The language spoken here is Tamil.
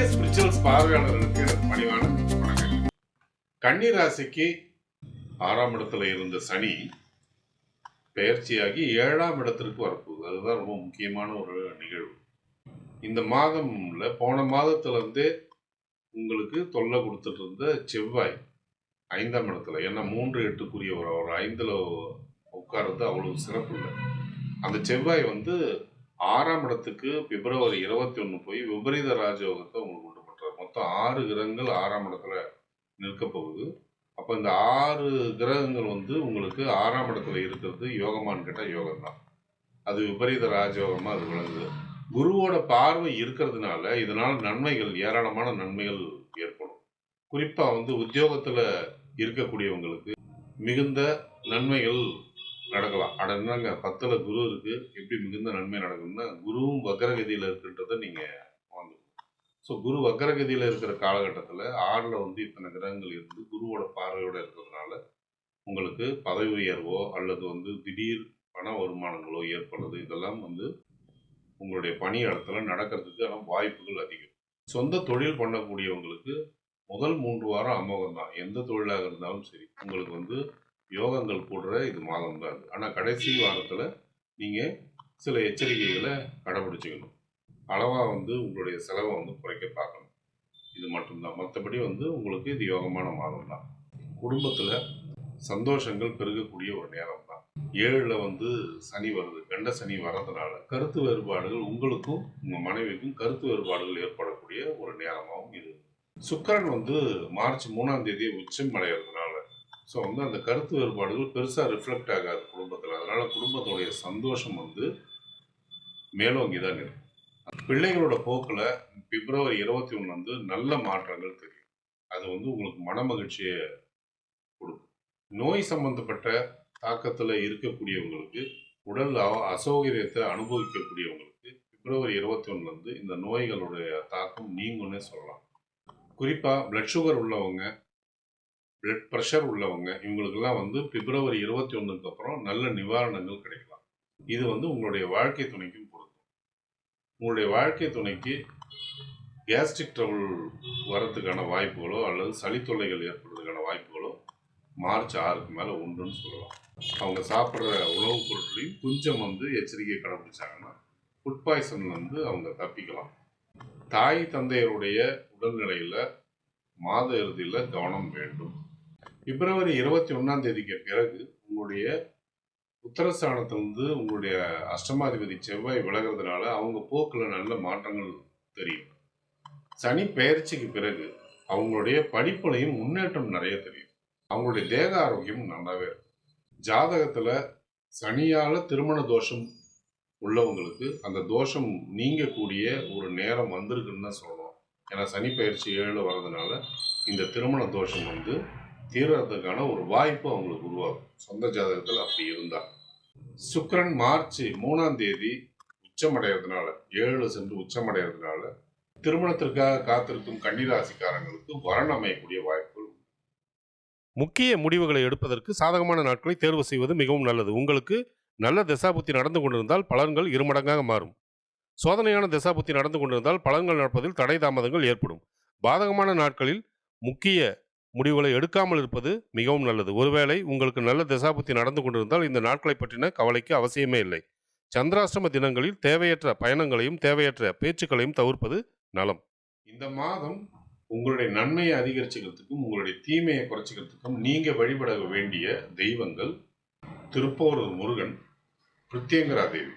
இந்திய ஸ்பிரிச்சுவல்ஸ் பார்வையாளர்களுக்கு பணிவான வணக்கம் கன்னி ராசிக்கு ஆறாம் இடத்துல இருந்த சனி பெயர்ச்சியாகி ஏழாம் இடத்திற்கு வரப்போகுது. அதுதான் ரொம்ப முக்கியமான ஒரு நிகழ்வு. இந்த மாதம்ல போன மாதத்துலேருந்தே உங்களுக்கு தொல்லை கொடுத்துட்டு இருந்த செவ்வாய் ஐந்தாம் இடத்துல ஏன்னா மூன்று எட்டுக்குரிய ஒரு ஒரு ஐந்தில் உட்கார்றது அவ்வளவு சிறப்பு இல்லை. அந்த செவ்வாய் வந்து ஆறாம் இடத்துக்கு பிப்ரவரி இருபத்தி ஒன்று போய் விபரீத ராஜயோகத்தை உங்களுக்கு உண்டு பண்ணுறாரு மொத்தம் ஆறு கிரகங்கள் ஆறாம் இடத்துல நிற்க போகுது. அப்போ இந்த ஆறு கிரகங்கள் வந்து உங்களுக்கு ஆறாம் இடத்துல இருக்கிறது யோகமான்னு கேட்டால் யோகம் தான் அது விபரீத ராஜயோகமாக அது விளங்குது. குருவோட பார்வை இருக்கிறதுனால இதனால் நன்மைகள் ஏராளமான நன்மைகள் ஏற்படும். குறிப்பாக வந்து உத்தியோகத்தில் இருக்கக்கூடியவங்களுக்கு மிகுந்த நன்மைகள் நடக்கலாம். அட என்னங்க பத்தில் குரு இருக்கு. எப்படி மிகுந்த நன்மை நடக்கும்னா குருவும் வக்கரகதியில் இருக்குன்றத நீங்கள் வந்து ஸோ குரு வக்கரகதியில் இருக்கிற காலகட்டத்தில் ஆறில் வந்து இத்தனை கிரகங்கள் இருந்து குருவோட பார்வையோடு இருக்கிறதுனால உங்களுக்கு பதவி உயர்வோ அல்லது வந்து திடீர் பண வருமானங்களோ ஏற்படுறது இதெல்லாம் வந்து உங்களுடைய பணி இடத்துல நடக்கிறதுக்கான வாய்ப்புகள் அதிகம். சொந்த தொழில் பண்ணக்கூடியவங்களுக்கு முதல் மூன்று வாரம் அமோகம் தான் எந்த தொழிலாக இருந்தாலும் சரி. உங்களுக்கு வந்து யோகங்கள் கூடுற இது மாதம் தான் அது. ஆனால் கடைசி வாரத்தில் நீங்கள் சில எச்சரிக்கைகளை கடைபிடிச்சிக்கணும். அளவாக வந்து உங்களுடைய செலவை வந்து குறைக்க பார்க்கணும். இது மட்டும்தான். மற்றபடி வந்து உங்களுக்கு இது யோகமான மாதம் தான். குடும்பத்தில் சந்தோஷங்கள் பெருகக்கூடிய ஒரு நேரம் தான். ஏழில் வந்து சனி வருது. கண்ட சனி வர்றதுனால கருத்து வேறுபாடுகள் உங்களுக்கும் உங்கள் மனைவிக்கும் கருத்து வேறுபாடுகள் ஏற்படக்கூடிய ஒரு நேரமாகவும் இது. சுக்கரன் வந்து மார்ச் மூணாம் தேதி உச்சம் அடைகிறதுனால ஸோ வந்து அந்த கருத்து வேறுபாடுகள் பெருசாக ரிஃப்ளெக்ட் ஆகாது குடும்பத்தில். அதனால் குடும்பத்தோடைய சந்தோஷம் வந்து மேலோங்கி தான் இருக்கும் பிள்ளைகளோட போக்கில் பிப்ரவரி இருபத்தி ஒன்று வந்து நல்ல மாற்றங்கள் தெரியும். அது வந்து உங்களுக்கு மன மகிழ்ச்சியை கொடுக்கும். நோய் சம்பந்தப்பட்ட தாக்கத்தில் இருக்கக்கூடியவங்களுக்கு உடல் அசௌகரியத்தை அனுபவிக்கக்கூடியவங்களுக்கு பிப்ரவரி இருபத்தி ஒன்றுலேருந்து இந்த நோய்களுடைய தாக்கம் நீங்கும்னே சொல்லலாம். குறிப்பாக பிளட் சுகர் உள்ளவங்க பிளட் ப்ரெஷர் உள்ளவங்க இவங்களுக்கெல்லாம் வந்து பிப்ரவரி இருபத்தி ஒன்றுக்கு அப்புறம் நல்ல நிவாரணங்கள் கிடைக்கலாம். இது வந்து உங்களுடைய வாழ்க்கை துணைக்கும் பொருந்தும் உங்களுடைய வாழ்க்கை துணைக்கு கேஸ்ட்ரிக் ட்ரபிள் வரத்துக்கான வாய்ப்புகளோ அல்லது சளி தொல்லைகள் ஏற்படுறதுக்கான வாய்ப்புகளோ மார்ச் ஆறுக்கு மேலே உண்டுன்னு சொல்லலாம். அவங்க சாப்பிட்ற உணவுப் பொருட்களையும் கொஞ்சம் வந்து எச்சரிக்கை கடைபிடிச்சாங்கன்னா ஃபுட் பாய்சன் வந்து அவங்க தப்பிக்கலாம். தாய் தந்தையருடைய உடல்நிலையில் மாத இறுதியில் கவனம் வேண்டும். பிப்ரவரி இருபத்தி ஒன்றாம் தேதிக்கு பிறகு உங்களுடைய உத்தரஸ்தானத்திலிருந்து உங்களுடைய அஷ்டமாதிபதி செவ்வாய் விலகிறதுனால அவங்க போக்கில் நல்ல மாற்றங்கள் தெரியும். சனி பெயர்ச்சிக்கு பிறகு அவங்களுடைய படிப்புலையும் முன்னேற்றம் நிறைய தெரியும். அவங்களுடைய தேக ஆரோக்கியம் நல்லாவே இருக்கும். ஜாதகத்தில் சனியால் திருமண தோஷம் உள்ளவங்களுக்கு அந்த தோஷம் நீங்கக்கூடிய ஒரு நேரம் வந்திருக்குன்னு தான் சொல்லணும். ஏன்னா சனி பயிற்சி ஏழு வர்றதுனால இந்த திருமண தோஷம் வந்து தீர்றதுக்கான ஒரு வாய்ப்பு அவங்களுக்கு உருவாகும். சொந்த ஜாதகத்தில் அப்படி இருந்தா சுக்கரன் மார்ச் மூணாம் தேதி உச்சமடைகிறதுனால ஏழு சென்று உச்சமடைகிறதுனால திருமணத்திற்காக காத்திருக்கும் கன்னிராசிக்காரங்களுக்கு வரன் அமையக்கூடிய வாய்ப்புகள் முக்கிய முடிவுகளை எடுப்பதற்கு சாதகமான நாட்களை தேர்வு செய்வது மிகவும் நல்லது. உங்களுக்கு நல்ல திசாபுத்தி நடந்து கொண்டிருந்தால் பலன்கள் இருமடங்காக மாறும். சோதனையான திசாபுத்தி நடந்து கொண்டிருந்தால் பலன்கள் நடப்பதில் தடை தாமதங்கள் ஏற்படும். பாதகமான நாட்களில் முக்கிய முடிவுகளை எடுக்காமல் இருப்பது மிகவும் நல்லது. ஒருவேளை உங்களுக்கு நல்ல திசாபுத்தி நடந்து கொண்டிருந்தால் இந்த நாட்களை பற்றின கவலைக்கு அவசியமே இல்லை. சந்திராஷ்டம தினங்களில் தேவையற்ற பயணங்களையும் தேவையற்ற பேச்சுக்களையும் தவிர்ப்பது நலம். இந்த மாதம் உங்களுடைய நன்மையை அதிகரிச்சுக்கிறதுக்கும் உங்களுடைய தீமையை குறைச்சிக்கிறதுக்கும் நீங்கள் வழிபட வேண்டிய தெய்வங்கள் திருப்போரூர் முருகன் பிரத்யங்கரா தேவி.